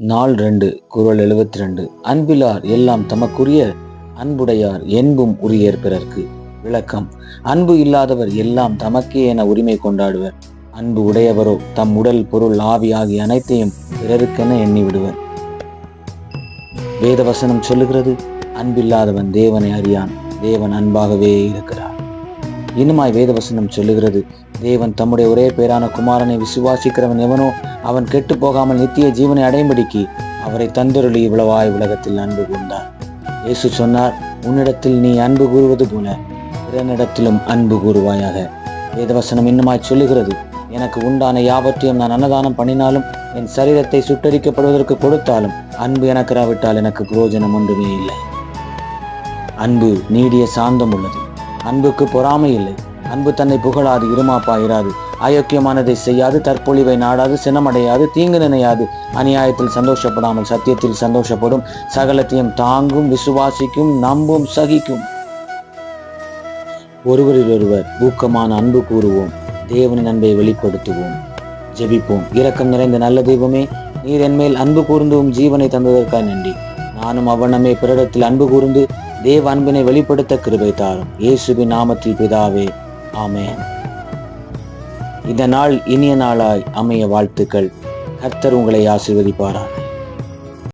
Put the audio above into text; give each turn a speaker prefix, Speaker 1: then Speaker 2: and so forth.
Speaker 1: நாள் ரெண்டு குரல் எழுபத்தி ரெண்டு அன்பிலார் எல்லாம் தமக்குரிய அன்புடையார் என்பும் உரியர் பிறர்க்கு. விளக்கம் அன்பு இல்லாதவர் எல்லாம் தமக்கே என உரிமை கொண்டாடுவர். அன்பு உடையவரோ தம் உடல் பொருள் ஆவி ஆகிய அனைத்தையும் பிறருக்கென எண்ணி விடுவர் வேதவசனம் சொல்லுகிறது அன்பில்லாதவன் தேவனை அறியான் தேவன் அன்பாகவே இருக்கிறார். இன்னுமாய் வேதவசனம் சொல்லுகிறது தேவன் தம்முடைய ஒரே பேரான குமாரனை விசுவாசிக்கிறவன் எவனோ அவன் கெட்டு போகாமல் நித்திய ஜீவனை அடையும்படிக்கு அவரை தந்தருளி இவ்வளவாய் உலகத்தில் அன்பு கூர்ந்தார் இயேசு சொன்னார் உன்னிடத்தில் நீ அன்பு கூறுவது போல பிறனிடத்திலும் அன்பு கூறுவாயாக. வேதவசனம் இன்னுமாய் சொல்லுகிறது எனக்கு உண்டான யாவற்றையும் நான் அன்னதானம் பண்ணினாலும் என் சரீரத்தை சுட்டரிக்கப்படுவதற்கு கொடுத்தாலும் அன்பு எனக்கு ராவிட்டால் எனக்கு புரோஜனம் ஒன்றுமே இல்லை. அன்பு நீடிய சாந்தம் உள்ளது. அன்புக்கு பொறாமை இல்லை. அன்பு தன்னை புகழாது இருமாப்பாயிராது அயோக்கியமானதை செய்யாது தற்பொழிவை நாடாது சினமடையாது தீங்கு நினையாது. அநியாயத்தில் சந்தோஷப்படாமல் சத்தியத்தில் சந்தோஷப்படும். சகலத்தையும் தாங்கும் விசுவாசிக்கும் நம்பும் சகிக்கும். ஒருவரில் ஒருவர் ஊக்கமான அன்பு கூறுவோம். தேவனின் அன்பை வெளிப்படுத்துவோம். ஜெபிப்போம். இரக்கம் நிறைந்த நல்ல தெய்வமே நீர் என்மேல் அன்பு கூர்ந்தும் ஜீவனை தந்ததற்காக நன்றி. நானும் அவனமே பிறடத்தில் அன்பு கூர்ந்து தேவ அன்பினை வெளிப்படுத்த கிருபை தாரும். இயேசுவின் நாமத்தில் பிதாவே ஆமேன். இந்த நாள் இனிய நாளாய் அமைய வாழ்த்துக்கள். கர்த்தர் உங்களை ஆசீர்வதிப்பாராக.